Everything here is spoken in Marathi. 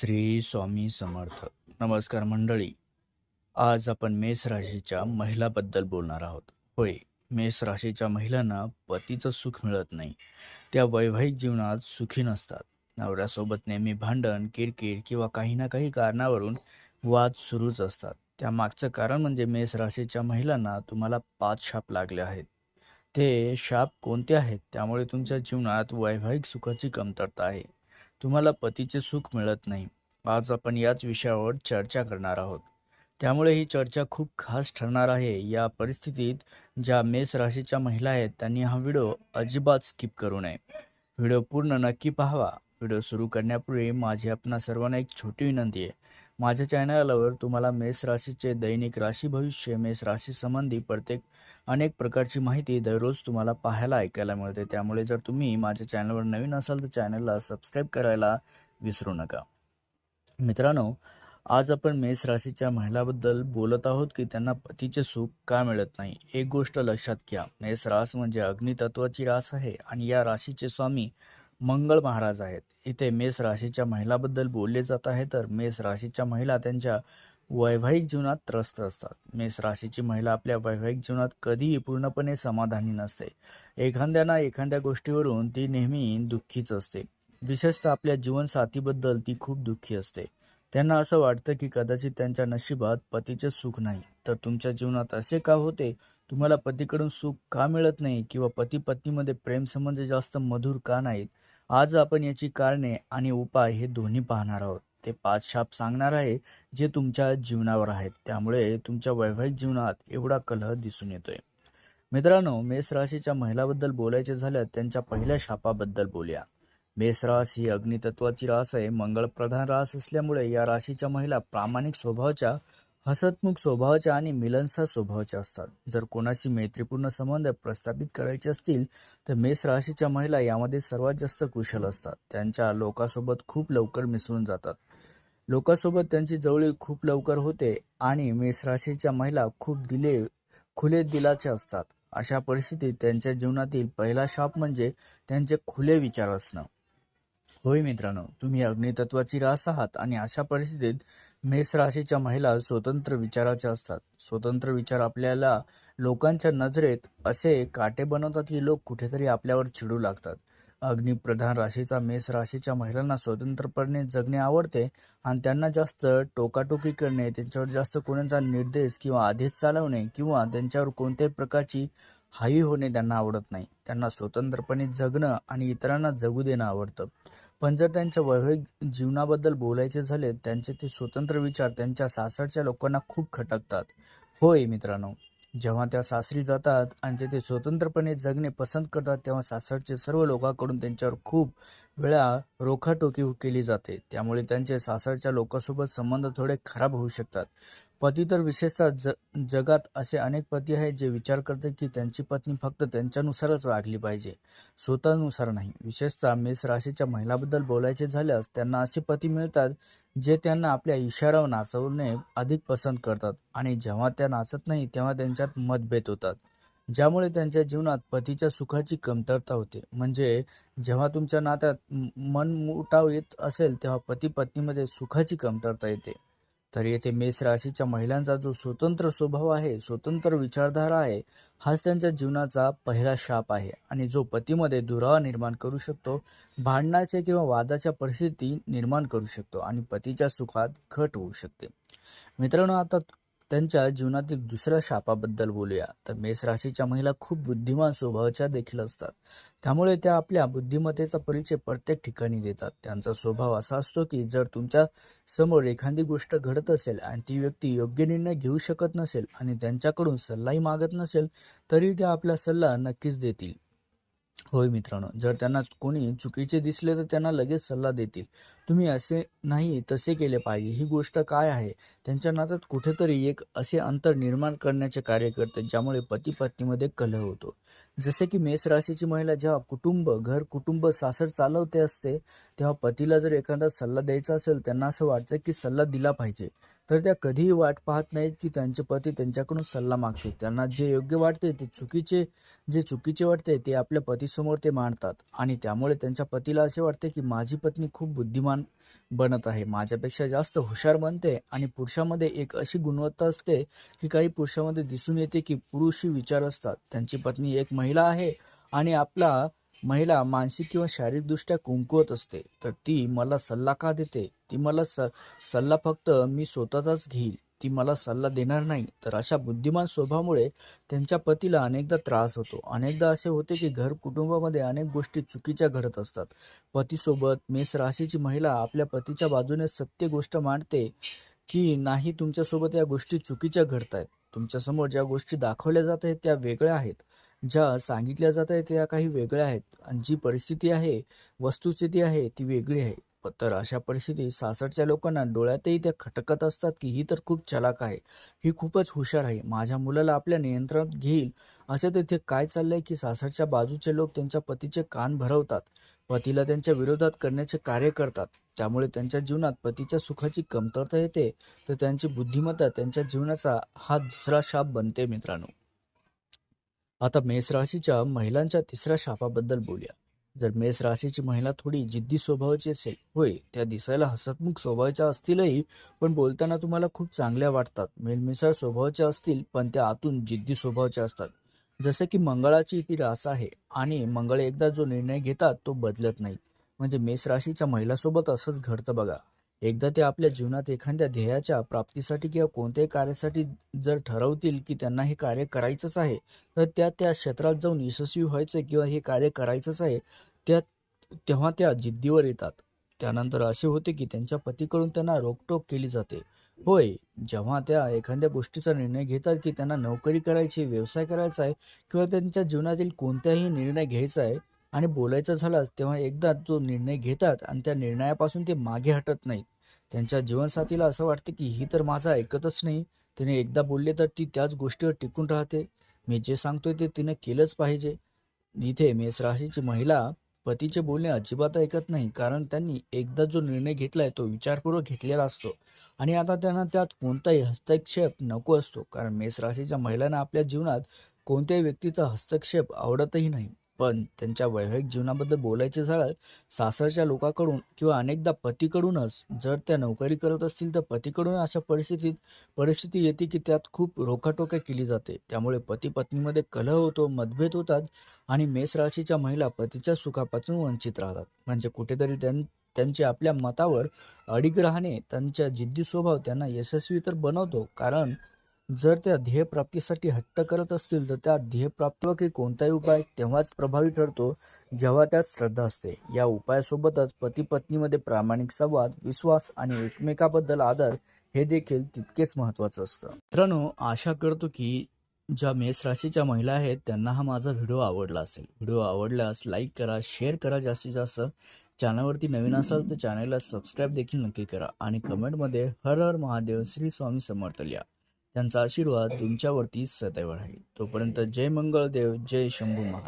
श्री स्वामी समर्थ. नमस्कार मंडळी. आज आपण मेष राशीच्या महिलाबद्दल बोलणार आहोत. होय मेष राशीच्या महिलांना पतीचं सुख मिळत नाही. त्या वैवाहिक जीवनात सुखी नसतात. नवऱ्यासोबत नेहमी भांडण किरकिर किंवा काही ना काही कारणावरून वाद सुरूच असतात. त्यामागचं कारण म्हणजे मेष राशीच्या महिलांना तुम्हाला पाच शाप लागले आहेत. ते शाप कोणते आहेत? त्यामुळे तुमच्या जीवनात वैवाहिक सुखाची कमतरता आहे. तुम्हाला पतीचे सुख मिळत नाही. आज आपण याच विषयावर चर्चा करणार आहोत. त्यामुळे ही चर्चा खूप खास ठरणार आहे. या परिस्थितीत ज्या मेष राशीच्या महिला आहेत त्यांनी हा व्हिडिओ अजिबात स्किप करू नये. व्हिडिओ पूर्ण नक्की पाहावा. व्हिडिओ सुरू करण्यापूर्वी माझी आपणा सर्वांना एक छोटी विनंती आहे. माझ्या चॅनलवर तुम्हाला मेष राशीचे दैनिक राशी भविष्य मेष राशी संबंधी प्रत्येक अनेक प्रकारची माहिती दररोज तुम्हाला पाहायला ऐकायला मिळते. त्यामुळे जर तुम्ही माझ्या चॅनलवर नवीन असाल तर चॅनलला सबस्क्राईब करायला विसरू नका. मित्रांनो आज आपण मेष राशीच्या महिलाबद्दल बोलत आहोत की त्यांना पतीचे सुख का मिळत नाही? एक गोष्ट लक्षात घ्या. मेष रास म्हणजे अग्नितत्वाची रास आहे आणि या राशीचे स्वामी मंगळ महाराज आहेत. इथे मेष राशीच्या महिलाबद्दल बोलले जात आहे तर मेष राशीच्या महिला त्यांच्या वैवाहिक जीवनात त्रस्त असतात. मेष राशीची महिला आपल्या वैवाहिक जीवनात कधीही पूर्णपणे समाधानी नसते. एखाद्याना एखाद्या गोष्टीवरून ती नेहमी दुःखीच असते. विशेषतः आपल्या जीवनसाथीबद्दल ती खूप दुःखी असते. त्यांना असं वाटतं की कदाचित त्यांच्या नशिबात पतीचे सुख नाही. तर तुमच्या जीवनात असे का होते? तुम्हाला पतीकडून सुख का मिळत नाही? किंवा पती पत्नीमध्ये प्रेमसंबंध जास्त मधुर का नाहीत? आज आपण याची कारणे आणि उपाय हे दोन्ही पाहणार आहोत. ते पाच शाप सांगणार आहे जे तुमच्या जीवनावर आहेत. त्यामुळे तुमच्या वैवाहिक जीवनात एवढा कलह दिसून येतोय. मित्रांनो मेष राशीच्या महिलाबद्दल बोलायचे झाल्यास त्यांच्या पहिल्या शापाबद्दल बोलूया. मेष रास ही अग्नितत्वाची रास आहे मंगळप्रधान रास असल्यामुळे या राशीच्या महिला प्रामाणिक स्वभावाच्या हसतमुख स्वभावाच्या आणि मिलनसार स्वभावाच्या असतात. जर कोणाशी मैत्रीपूर्ण संबंध प्रस्थापित करायचे असतील तर मेष राशीच्या महिला यामध्ये सर्वात जास्त कुशल असतात. त्यांच्या लोकांसोबत खूप लवकर मिसळून जातात. लोकांसोबत त्यांची जवळीक खूप लवकर होते आणि मेष राशीच्या महिला खूप दिले खुले दिलाचे असतात. अशा परिस्थितीत त्यांच्या जीवनातील पहिला शाप म्हणजे त्यांचे खुले विचार असणं. होय मित्रांनो तुम्ही अग्नितत्वाची रास आहात आणि अशा परिस्थितीत मेष राशीच्या महिला स्वतंत्र विचाराच्या असतात. स्वतंत्र विचार आपल्याला लोकांच्या नजरेत असे काटे बनवतात की लोक कुठेतरी आपल्यावर चिडू लागतात. अग्निप्रधान राशीचा मेष राशीच्या महिलांना स्वतंत्रपणे जगणे आवडते आणि त्यांना जास्त टोकाटोकी करणे त्यांच्यावर जास्त कोणाचा निर्देश किंवा आदेश चालवणे किंवा त्यांच्यावर कोणत्याही प्रकारची हाई होणे त्यांना आवडत नाही. त्यांना स्वतंत्रपणे जगणं आणि इतरांना जगू देणं आवडतं. पण जर त्यांच्या वैवाहिक जीवनाबद्दल बोलायचे झाले त्यांचे ते स्वतंत्र विचार त्यांच्या सासरच्या लोकांना खूप खटकतात. होय मित्रांनो. जेव्हा त्या सासरी जातात आणि ते स्वतंत्रपणे जगणे पसंत करतात तेव्हा सासरचे सर्व लोकांकडून त्यांच्यावर खूप वेळा रोखाटोकी केली जाते. त्यामुळे त्यांचे सासरच्या लोकांसोबत संबंध थोडे खराब होऊ शकतात. पती तर विशेषतः ज जगात असे अनेक पती आहेत जे विचार करतात की त्यांची पत्नी फक्त त्यांच्यानुसारच वागली पाहिजे. स्वतःनुसार नाही. विशेषतः मेष राशीच्या महिलाबद्दल बोलायचे झाल्यास त्यांना असे पती मिळतात जे त्यांना आपल्या इशारावर नाचवणे अधिक पसंत करतात आणि जेव्हा त्या नाचत नाही तेव्हा त्यांच्यात मतभेद होतात. ज्यामुळे त्यांच्या जीवनात पतीच्या सुखाची कमतरता होते. म्हणजे जेव्हा तुमच्या नात्यात मनमुटाव येत असेल तेव्हा पती पत्नीमध्ये सुखाची कमतरता येते. तर येथे मेष राशीच्या महिलांचा जो स्वतंत्र स्वभाव आहे स्वतंत्र विचारधारा आहे हाच त्यांच्या जीवनाचा पहिला शाप आहे. आणि जो पतीमध्ये दुरावा निर्माण करू शकतो भांडणाचे किंवा वादाच्या परिस्थिती निर्माण करू शकतो आणि पतीच्या सुखात घट होऊ शकते. मित्रांनो आता त्यांच्या जीवनातील दुसऱ्या शापाबद्दल बोलूया. तर मेष राशीच्या महिला खूप बुद्धिमान स्वभावाच्या देखील असतात. त्यामुळे त्या आपल्या बुद्धिमत्तेचा परिचय प्रत्येक ठिकाणी देतात. त्यांचा स्वभाव असा असतो की जर तुमच्यासमोर एखादी गोष्ट घडत असेल आणि ती व्यक्ती योग्य निर्णय घेऊ शकत नसेल आणि त्यांच्याकडून सल्लाही मागत नसेल तरी त्या आपला सल्ला नक्कीच देतील. होय मित्रांनो जर त्यांना कोणी चुकीचे दिसले तर त्यांना लगेच सल्ला देतील. तुम्ही असे नाही तसे केले पाहिजे. ही गोष्ट काय आहे? त्यांच्या नात्यात कुठेतरी एक असे अंतर निर्माण करण्याचे कार्य करते ज्यामुळे पती पत्नीमध्ये कलह होतो. जसे की मेष राशीची महिला जेव्हा कुटुंब घर कुटुंब सासर चालवते असते तेव्हा पतीला जर एखादा सल्ला द्यायचा असेल त्यांना असं वाटतं की सल्ला दिला पाहिजे. तर त्या कधीही वाट पाहत नाहीत की त्यांचे पती त्यांच्याकडून सल्ला मागते त्यांना जे योग्य वाटते ते चुकीचे जे चुकीचे वाटते ते आपल्या पतीसमोर ते मांडतात. आणि त्यामुळे त्यांच्या पतीला असे वाटते की माझी पत्नी खूप बुद्धिमान बुद्धिमान बनत आहे. माझ्यापेक्षा जास्त हुशार बनते आणि पुरुषामध्ये एक अशी गुणवत्ता असते की काही पुरुषामध्ये दिसून येते की पुरुषी विचार असतात. त्यांची पत्नी एक महिला आहे आणि आपला महिला मानसिक किंवा शारीरिकदृष्ट्या कुंकुवत असते तर ती मला सल्ला का देते? ती मला स सल्ला फक्त मी स्वतःचाच घेईल. ती मला सल्ला देणार नाही. तर अशा बुद्धिमान स्वभावामुळे त्यांच्या पतीला अनेकदा त्रास होतो. अनेकदा असे होते की घर कुटुंबामध्ये अनेक गोष्टी चुकीच्या घडत असतात. पतीसोबत मेष राशीची महिला आपल्या पतीच्या बाजूने सत्य गोष्ट मांडते की नाही तुमच्यासोबत या गोष्टी चुकीच्या घडत आहेत तुमच्यासमोर ज्या गोष्टी दाखवल्या जात आहेत त्या वेगळ्या आहेत. ज्या सांगितल्या जात आहेत त्या काही वेगळ्या आहेत. आणि जी परिस्थिती आहे वस्तुस्थिती आहे ती वेगळी आहे. प- तर अशा परिस्थितीत सासरच्या लोकांना डोळ्यातही त्या खटकत असतात की ही तर खूप चलाक आहे. ही खूपच हुशार आहे. माझ्या मुलाला आपल्या नियंत्रणात घेईल. असं तेथे काय चाललंय की सासरच्या बाजूचे लोक त्यांच्या पतीचे कान भरवतात. पतीला त्यांच्या विरोधात करण्याचे कार्य करतात. त्यामुळे त्यांच्या जीवनात पतीच्या सुखाची कमतरता येते. तर त्यांची बुद्धिमत्ता त्यांच्या जीवनाचा हा दुसरा शाप बनते मित्रांनो. आता मेष राशीच्या महिलांच्या तिसऱ्या शापाबद्दल बोलूया. जर मेष राशीची महिला थोडी जिद्दी स्वभावाची असेल होय त्या दिसायला हसतमुख स्वभावाच्या असतीलही पण बोलताना तुम्हाला खूप चांगल्या वाटतात. मेलमिसळ स्वभावाच्या असतील पण त्या आतून जिद्दी स्वभावाच्या असतात. जसं की मंगळाची ती रास आहे आणि मंगळ एकदा जो निर्णय घेतात तो बदलत नाही. म्हणजे मेष राशीच्या महिलासोबत असंच घडतं बघा. एकदा ते आपल्या जीवनात एखाद्या ध्येयाच्या प्राप्तीसाठी किंवा कोणत्याही कार्यासाठी जर ठरवतील की त्यांना हे कार्य करायचंच आहे तर त्या त्या क्षेत्रात जाऊन यशस्वी व्हायचं किंवा हे कार्य करायचंच आहे त्या तेव्हा त्या जिद्दीवर येतात. त्यानंतर असे होते की त्यांच्या पतीकडून त्यांना रोकटोक केली जाते. होय जेव्हा त्या एखाद्या गोष्टीचा निर्णय घेतात की त्यांना नोकरी करायची व्यवसाय करायचा आहे किंवा त्यांच्या जीवनातील कोणताही निर्णय घ्यायचा आहे आणि बोलायचं झालाच तेव्हा एकदा तो निर्णय घेतात आणि त्या निर्णयापासून ते मागे हटत नाहीत. त्यांच्या जीवनसाथीला असं वाटतं की ही तर माझं ऐकतच नाही. तिने एकदा बोलले तर ती त्याच गोष्टीवर टिकून राहते. मी जे सांगतोय ते तिने केलंच पाहिजे. इथे मेष राशीची महिला पतीचे बोलणे अजिबात ऐकत नाही कारण त्यांनी एकदा जो निर्णय घेतलाय तो विचारपूर्वक घेतलेला असतो. आणि आता त्यांना त्यात कोणताही हस्तक्षेप नको असतो कारण मेष राशीच्या महिलांना आपल्या जीवनात कोणत्याही व्यक्तीचा हस्तक्षेप आवडतही नाही. पण त्यांच्या वैवाहिक जीवनाबद्दल बोलायचे झालं सासरच्या लोकांकडून किंवा अनेकदा पतीकडूनच जर त्या नोकरी करत असतील तर पतीकडून अशा परिस्थितीत परिस्थिती येते की त्यात खूप रोखाटोक्या केली जाते. त्यामुळे पती पत्नीमध्ये कलह होतो मतभेद होतात आणि मेष राशीच्या महिला पतीच्या सुखापासून वंचित राहतात. म्हणजे कुठेतरी त्यां त्यांचे आपल्या मतावर अडीग राहणे त्यांच्या जिद्दी स्वभाव त्यांना यशस्वी तर बनवतो. कारण जर त्या ध्येयप्राप्तीसाठी हट्ट करत असतील तर त्या ध्येयप्राप्तीवर कोणताही उपाय तेव्हाच प्रभावी ठरतो जेव्हा त्यात श्रद्धा असते. या उपायासोबतच पती पत्नीमध्ये प्रामाणिक संवाद विश्वास आणि एकमेकाबद्दल आदर हे देखील तितकेच महत्त्वाचं असतं. मित्रांनो आशा करतो की ज्या मेष राशीच्या महिला आहेत त्यांना हा माझा व्हिडिओ आवडला असेल. व्हिडिओ आवडल्यास लाईक करा शेअर करा जास्तीत जास्त. चॅनलवरती नवीन असाल तर चॅनलला सबस्क्राईब देखील नक्की करा आणि कमेंटमध्ये हर हर महादेव श्री स्वामी समर्थ लिहा त्यांचा आशीर्वाद तुमच्यावरती सदैव राहील. तोपर्यंत जय मंगळदेव जय शंभू महा